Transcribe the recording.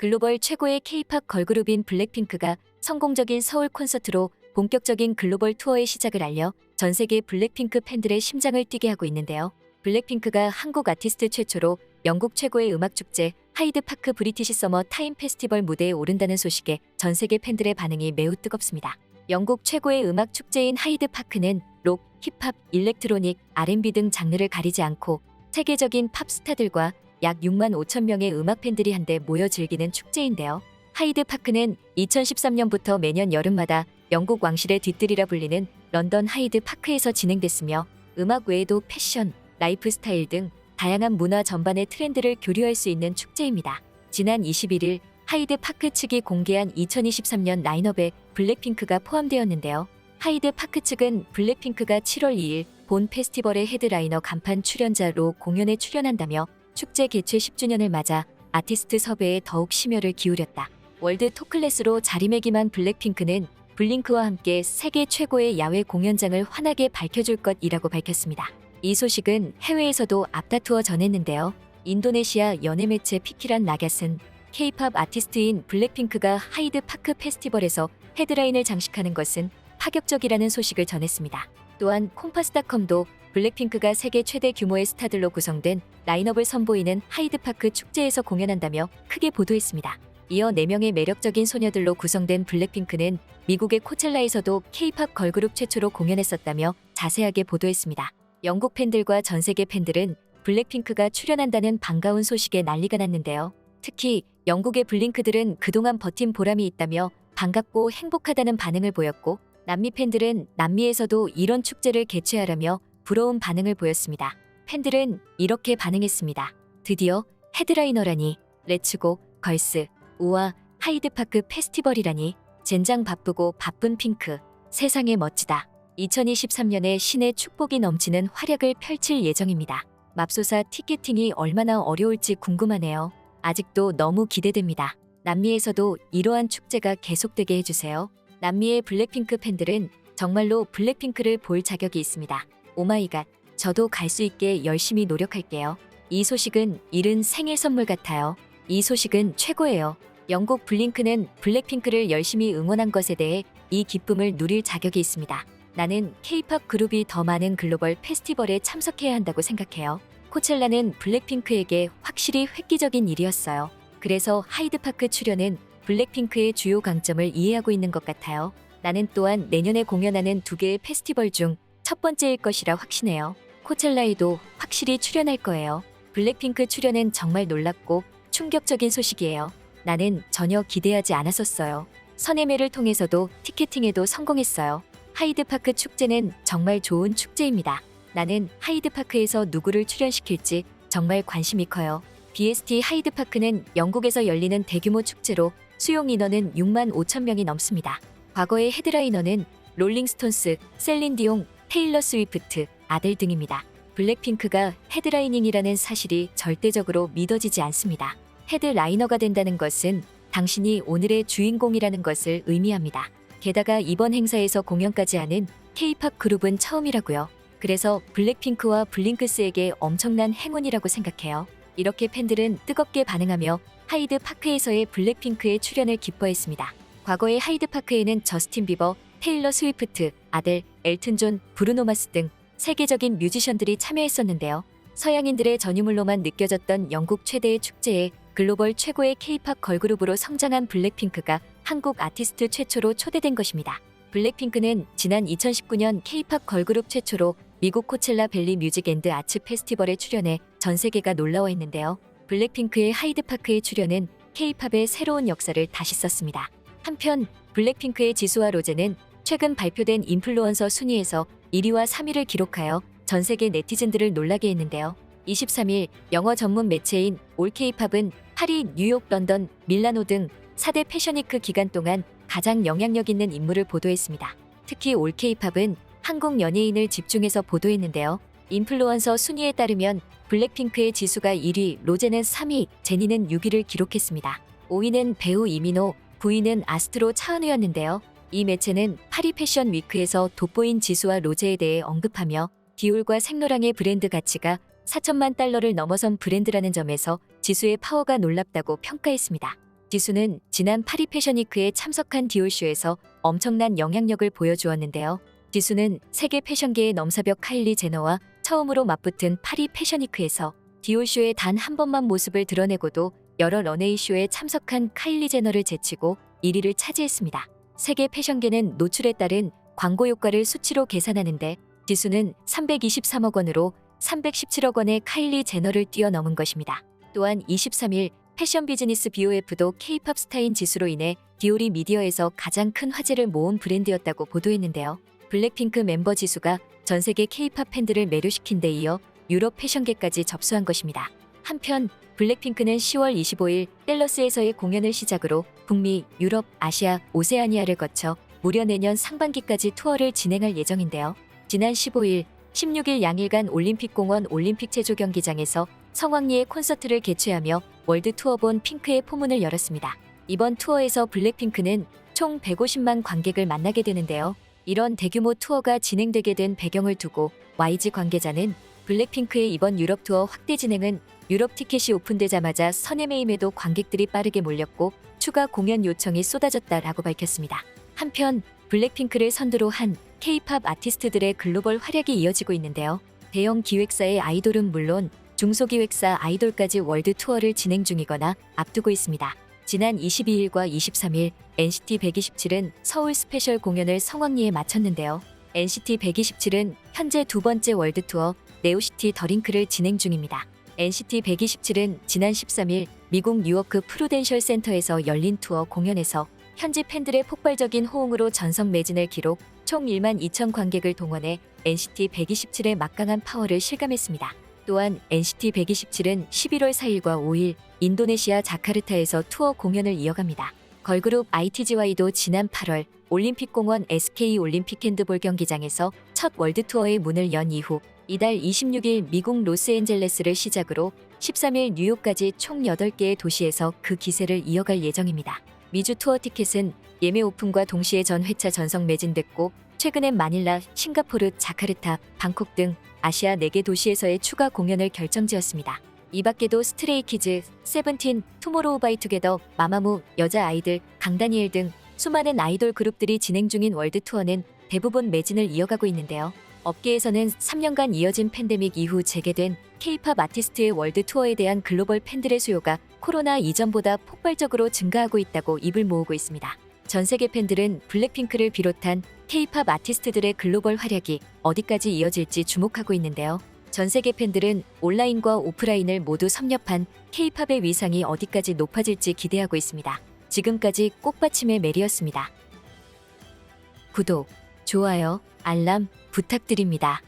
글로벌 최고의 K-팝 걸그룹인 블랙핑크가 성공적인 서울 콘서트로 본격적인 글로벌 투어의 시작을 알려 전 세계 블랙핑크 팬들의 심장을 뛰게 하고 있는데요. 블랙핑크가 한국 아티스트 최초로 영국 최고의 음악 축제 하이드 파크 브리티시 서머 타임 페스티벌 무대에 오른다는 소식에 전 세계 팬들의 반응이 매우 뜨겁습니다. 영국 최고의 음악 축제인 하이드 파크는 록, 힙합, 일렉트로닉, R&B 등 장르를 가리지 않고 세계적인 팝 스타들과 약 6만 5천 명의 음악 팬들이 한데 모여 즐기는 축제인데요. 하이드 파크는 2013년부터 매년 여름마다 영국 왕실의 뒤뜰이라 불리는 런던 하이드 파크에서 진행됐으며 음악 외에도 패션, 라이프 스타일 등 다양한 문화 전반의 트렌드를 교류할 수 있는 축제입니다. 지난 21일 하이드 파크 측이 공개한 2023년 라인업에 블랙핑크가 포함되었는데요. 하이드 파크 측은 블랙핑크가 7월 2일 본 페스티벌의 헤드라이너 간판 출연자로 공연에 출연한다며 축제 개최 10주년을 맞아 아티스트 섭외에 더욱 심혈을 기울였다. 월드 토클래스로 자리매김한 블랙핑크는 블링크와 함께 세계 최고의 야외 공연장을 환하게 밝혀줄 것이라고 밝혔습니다. 이 소식은 해외에서도 앞다투어 전했는데요. 인도네시아 연예 매체 피키란 라갸스는 K-팝 아티스트인 블랙핑크가 하이드 파크 페스티벌에서 헤드라인을 장식하는 것은 파격적이라는 소식을 전했습니다. 또한 콤파스닷컴도 블랙핑크가 세계 최대 규모의 스타들로 구성된 라인업을 선보이는 하이드파크 축제에서 공연한다며 크게 보도했습니다. 이어 4명의 매력적인 소녀들로 구성된 블랙핑크는 미국의 코첼라에서도 K-팝 걸그룹 최초로 공연했었다며 자세하게 보도했습니다. 영국 팬들과 전 세계 팬들은 블랙핑크가 출연한다는 반가운 소식에 난리가 났는데요. 특히 영국의 블링크들은 그동안 버틴 보람이 있다며 반갑고 행복하다는 반응을 보였고 남미 팬들은 남미에서도 이런 축제를 개최하라며 부러운 반응을 보였습니다. 팬들은 이렇게 반응했습니다. 드디어 헤드라이너라니, 레츠고, 걸스, 우와, 하이드파크 페스티벌이라니, 젠장 바쁘고 바쁜 핑크, 세상에 멋지다. 2023년에 신의 축복이 넘치는 활약을 펼칠 예정입니다. 맙소사 티켓팅이 얼마나 어려울지 궁금하네요. 아직도 너무 기대됩니다. 남미에서도 이러한 축제가 계속되게 해주세요. 남미의 블랙핑크 팬들은 정말로 블랙핑크를 볼 자격이 있습니다. 오마이갓, 저도 갈 수 있게 열심히 노력할게요. 이 소식은 이른 생일 선물 같아요. 이 소식은 최고예요. 영국 블링크는 블랙핑크를 열심히 응원한 것에 대해 이 기쁨을 누릴 자격이 있습니다. 나는 K-팝 그룹이 더 많은 글로벌 페스티벌에 참석해야 한다고 생각해요. 코첼라는 블랙핑크에게 확실히 획기적인 일이었어요. 그래서 하이드파크 출연은 블랙핑크의 주요 강점을 이해하고 있는 것 같아요. 나는 또한 내년에 공연하는 두 개의 페스티벌 중 첫 번째일 것이라 확신해요. 코첼라에도 확실히 출연할 거예요. 블랙핑크 출연은 정말 놀랍고 충격적인 소식이에요. 나는 전혀 기대하지 않았었어요. 선예매를 통해서도 티켓팅에도 성공했어요. 하이드파크 축제는 정말 좋은 축제입니다. 나는 하이드파크에서 누구를 출연시킬지 정말 관심이 커요. BST 하이드파크는 영국에서 열리는 대규모 축제로 수용 인원은 6만 5천 명이 넘습니다. 과거의 헤드라이너는 롤링스톤스, 셀린 디옹, 테일러 스위프트, 아들 등입니다. 블랙핑크가 헤드라이닝이라는 사실이 절대적으로 믿어지지 않습니다. 헤드라이너가 된다는 것은 당신이 오늘의 주인공이라는 것을 의미합니다. 게다가 이번 행사에서 공연까지 하는 K-팝 그룹은 처음이라고요. 그래서 블랙핑크와 블링크스에게 엄청난 행운이라고 생각해요. 이렇게 팬들은 뜨겁게 반응하며 하이드 파크에서의 블랙핑크의 출연을 기뻐했습니다. 과거의 하이드 파크에는 저스틴 비버, 테일러 스위프트, 아델, 엘튼 존, 브루노 마스 등 세계적인 뮤지션들이 참여했었는데요. 서양인들의 전유물로만 느껴졌던 영국 최대의 축제에 글로벌 최고의 K-팝 걸그룹으로 성장한 블랙핑크가 한국 아티스트 최초로 초대된 것입니다. 블랙핑크는 지난 2019년 K-팝 걸그룹 최초로 미국 코첼라 벨리 뮤직 앤드 아츠 페스티벌에 출연해 전 세계가 놀라워했는데요. 블랙핑크의 하이드파크에 출연은 K-팝의 새로운 역사를 다시 썼습니다. 한편 블랙핑크의 지수와 로제는 최근 발표된 인플루언서 순위에서 1위와 3위를 기록하여 전 세계 네티즌들을 놀라게 했는데요. 23일 영어 전문 매체인 올케이팝은 파리, 뉴욕, 런던, 밀라노 등 4대 패션위크 기간 동안 가장 영향력 있는 인물을 보도했습니다. 특히 올케이팝은 한국 연예인을 집중해서 보도했는데요. 인플루언서 순위에 따르면 블랙핑크의 지수가 1위, 로제는 3위, 제니는 6위를 기록했습니다. 5위는 배우 이민호, 9위는 아스트로 차은우였는데요. 이 매체는 파리 패션 위크에서 돋보인 지수와 로제에 대해 언급하며 디올과 생로랑의 브랜드 가치가 4천만 달러를 넘어선 브랜드라는 점에서 지수의 파워가 놀랍다고 평가했습니다. 지수는 지난 파리 패션위크에 참석한 디올쇼에서 엄청난 영향력을 보여주었는데요. 지수는 세계 패션계의 넘사벽 카일리 제너와 처음으로 맞붙은 파리 패션위크에서 디올쇼에 단 한 번만 모습을 드러내고도 여러 런웨이쇼에 참석한 카일리 제너를 제치고 1위를 차지했습니다. 세계 패션계는 노출에 따른 광고 효과를 수치로 계산하는데 지수는 323억 원으로 317억 원의 카일리 제너를 뛰어넘은 것입니다. 또한 23일 패션 비즈니스 BOF도 K-팝 스타인 지수로 인해 디올이 미디어에서 가장 큰 화제를 모은 브랜드였다고 보도했는데요. 블랙핑크 멤버 지수가 전 세계 K-팝 팬들을 매료시킨 데 이어 유럽 패션계까지 접수한 것입니다. 한편 블랙핑크는 10월 25일 댈러스에서의 공연을 시작으로 북미, 유럽, 아시아, 오세아니아를 거쳐 무려 내년 상반기까지 투어를 진행할 예정인데요. 지난 15일, 16일 양일간 올림픽공원 올림픽 체조 경기장에서 성황리에 콘서트를 개최하며 월드 투어본 핑크의 포문을 열었습니다. 이번 투어에서 블랙핑크는 총 150만 관객을 만나게 되는데요. 이런 대규모 투어가 진행되게 된 배경을 두고 YG 관계자는 블랙핑크의 이번 유럽 투어 확대 진행은 유럽 티켓이 오픈되자마자 선에메임에도 관객들이 빠르게 몰렸고 추가 공연 요청이 쏟아졌다라고 밝혔습니다. 한편 블랙핑크를 선두로 한 K-팝 아티스트들의 글로벌 활약이 이어지고 있는데요. 대형 기획사의 아이돌은 물론 중소기획사 아이돌까지 월드 투어를 진행 중이거나 앞두고 있습니다. 지난 22일과 23일 NCT 127은 서울 스페셜 공연을 성황리에 마쳤는데요. NCT 127은 현재 두 번째 월드 투어 네오시티 더링크를 진행 중입니다. NCT 127은 지난 13일 미국 뉴워크 프루덴셜 센터에서 열린 투어 공연에서 현지 팬들의 폭발적인 호응으로 전성 매진을 기록 총 1만 2천 관객을 동원해 NCT 127의 막강한 파워를 실감했습니다. 또한 NCT 127은 11월 4일과 5일 인도네시아 자카르타에서 투어 공연을 이어갑니다. 걸그룹 ITGY도 지난 8월 올림픽공원 SK 올림픽 핸드볼 경기장에서 첫 월드 투어의 문을 연 이후 이달 26일 미국 로스앤젤레스를 시작으로 13일 뉴욕까지 총 8개의 도시에서 그 기세를 이어갈 예정입니다. 미주 투어 티켓은 예매 오픈과 동시에 전 회차 전성 매진됐고 최근엔 마닐라, 싱가포르, 자카르타, 방콕 등 아시아 4개 도시에서의 추가 공연을 결정지었습니다. 이 밖에도 스트레이키즈, 세븐틴, 투모로우바이투게더, 마마무, 여자 아이들, 강다니엘 등 수많은 아이돌 그룹들이 진행 중인 월드 투어는 대부분 매진을 이어가고 있는데요. 업계에서는 3년간 이어진 팬데믹 이후 재개된 K-팝 아티스트의 월드 투어에 대한 글로벌 팬들의 수요가 코로나 이전보다 폭발적으로 증가하고 있다고 입을 모으고 있습니다. 전 세계 팬들은 블랙핑크를 비롯한 K-팝 아티스트들의 글로벌 활약이 어디까지 이어질지 주목하고 있는데요. 전 세계 팬들은 온라인과 오프라인을 모두 섭렵한 K-팝의 위상이 어디까지 높아질지 기대하고 있습니다. 지금까지 꽃받침의 메리였습니다. 구독, 좋아요, 알람 부탁드립니다.